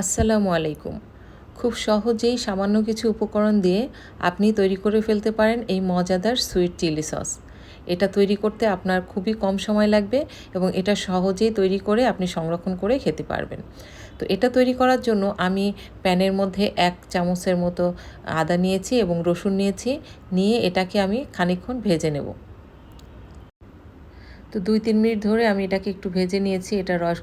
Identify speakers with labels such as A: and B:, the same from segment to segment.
A: আসসালামু আলাইকুম। খুব সহজেই সামান্য কিছু উপকরণ দিয়ে আপনি তৈরি করে ফেলতে পারেন এই মজাদার সুইট চিলি সস। এটা তৈরি করতে আপনার খুবই কম সময় লাগবে এবং এটা সহজেই তৈরি করে আপনি সংরক্ষণ করে খেতে পারবেন। তো এটা তৈরি করার জন্য আমি প্যানের মধ্যে এক চামচের মতো আদা নিয়েছি এবং রসুন নিয়েছি, নিয়ে এটাকে আমি খানিকক্ষণ ভেজে নেব। তো দুই তিন মিনিট ধরে আমি এটাকে একটু ভেজে নিয়েছি, এটা রস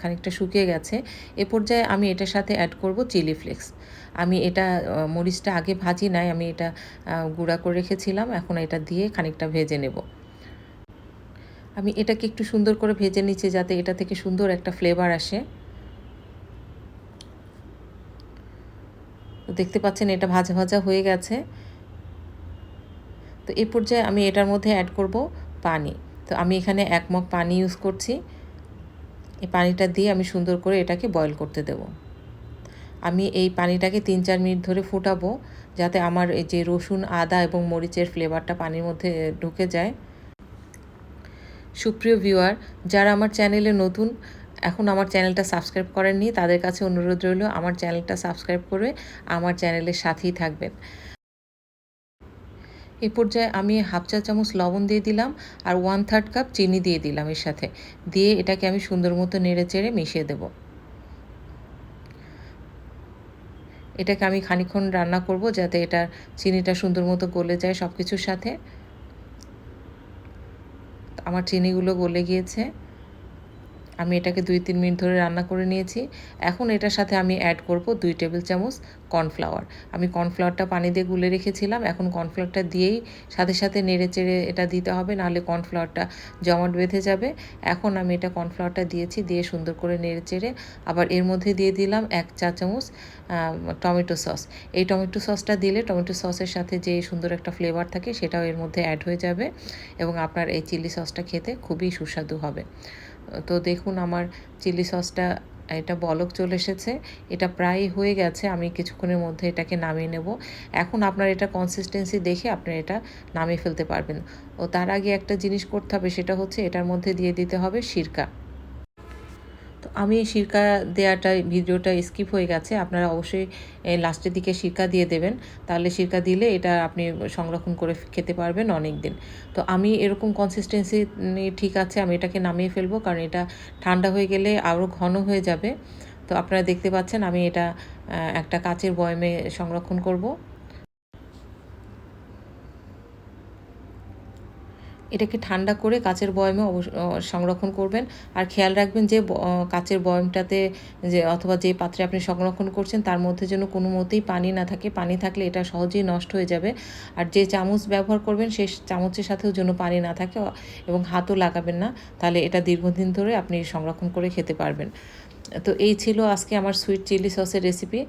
A: খানিকটা শুকিয়ে গেছে। এ পর্যায়ে আমি এটার সাথে অ্যাড করব চিলি ফ্লেক্স আমি এটা মরিচটা আগে ভাজি নাই, আমি এটা গুঁড়া করে রেখেছিলাম, এখন এটা দিয়ে খানিকটা ভেজে নেব। আমি এটাকে একটু সুন্দর করে ভেজে নিচ্ছি যাতে এটা থেকে সুন্দর একটা ফ্লেভার আসে। দেখতে পাচ্ছেন এটা ভাজা ভাজা হয়ে গেছে। তো এ পর্যায়ে আমি এটার মধ্যে অ্যাড করব পানি। তো আমি এখানে এক মগ পানি ইউজ করছি। এই পানিটা দিয়ে আমি সুন্দর করে এটাকে বয়ল করতে দেব। আমি এই পানিটাকে তিন চার মিনিট ধরে ফুটাবো যাতে আমার এই যে রসুন, আদা এবং মরিচের ফ্লেভারটা পানির মধ্যে ঢুকে যায়। সুপ্রিয় ভিউয়ার যারা আমার চ্যানেলে নতুন, এখন আমার চ্যানেলটা সাবস্ক্রাইব করেননি, তাদের কাছে অনুরোধ রইল, আমার চ্যানেলটা সাবস্ক্রাইব করে আমার চ্যানেলের সাথেই থাকবেন। এ পর্যায়ে আমি হাফ চা চামচ লবণ দিয়ে দিলাম আর ওয়ান থার্ড কাপ চিনি দিয়ে দিলাম এর সাথে। দিয়ে এটাকে আমি সুন্দর মতো নেড়ে চেড়ে মিশিয়ে দেব। এটাকে আমি খানিক্ষণ রান্না করব যাতে এটা চিনিটা সুন্দর মতো গলে যায় সব কিছুর সাথে। আমার চিনিগুলো গলে গিয়েছে। আমি এটাকে দুই তিন মিনিট ধরে রান্না করে নিয়েছি। এখন এটার সাথে আমি অ্যাড করব দুই টেবিল চামচ কর্নফ্লাওয়ার আমি কর্নফ্লাওয়ারটা পানি দিয়ে গুলে রেখেছিলাম। এখন কর্নফ্লাওয়ারটা দিয়েই সাথে সাথে নেড়ে চেড়ে এটা দিতে হবে, নাহলে কর্নফ্লাওয়ারটা জমাট বেঁধে যাবে। এখন আমি এটা কর্নফ্লাওয়ারটা দিয়েছি, দিয়ে সুন্দর করে নেড়ে চেড়ে আবার এর মধ্যে দিয়ে দিলাম এক চা চামচ টমেটো সস। এই টমেটো সসটা দিলে টমেটো সসের সাথে যে সুন্দর একটা ফ্লেভার থাকে সেটাও এর মধ্যে অ্যাড হয়ে যাবে এবং আপনার এই চিলি সসটা খেতে খুবই সুস্বাদু হবে। তো দেখুন আমার চিলি সসটা, এটা বলক চলে এসেছে। এটা প্রায় হয়ে গেছে, আমি কিছুক্ষণের মধ্যে এটাকে নামিয়ে নেব। এখন আপনার এটা কনসিস্টেন্সি দেখে আপনি এটা নামিয়ে ফেলতে পারবেন। ও তার আগে একটা জিনিস করতে হবে, সেটা হচ্ছে এটার মধ্যে দিয়ে দিতে হবে সিরকা। আমি সিরকা দেওয়াটা ভিডিওটা স্কিপ হয়ে গেছে, আপনারা অবশ্যই লাস্টের দিকে সিরকা দিয়ে দেবেন। তাহলে সিরকা দিলে এটা আপনি সংরক্ষণ করে খেতে পারবেন অনেক দিন তো আমি এরকম কনসিস্টেন্সি ঠিক আছে, আমি এটাকে নামিয়ে ফেলব, কারণ এটা ঠান্ডা হয়ে গেলে আরও ঘন হয়ে যাবে। তো আপনারা দেখতে পাচ্ছেন, আমি এটা একটা কাচের বয়মে সংরক্ষণ করব। এটাকে ঠান্ডা করে কাচের বয়মে সংরক্ষণ করবেন। আর খেয়াল রাখবেন যে কাচের বয়মটাতে যে, অথবা যে পাত্রে আপনি সংরক্ষণ করছেন, তার মধ্যে যেন কোনো মতেই পানি না থাকে। পানি থাকলে এটা সহজেই নষ্ট হয়ে যাবে। আর যে চামচ ব্যবহার করবেন সেই চামচের সাথেও যেন পানি না থাকে এবং হাতও লাগাবেন না। তাহলে এটা দীর্ঘদিন ধরে আপনি সংরক্ষণ করে খেতে পারবেন। তো এই ছিল আজকে আমার সুইট চিলি সসের রেসিপি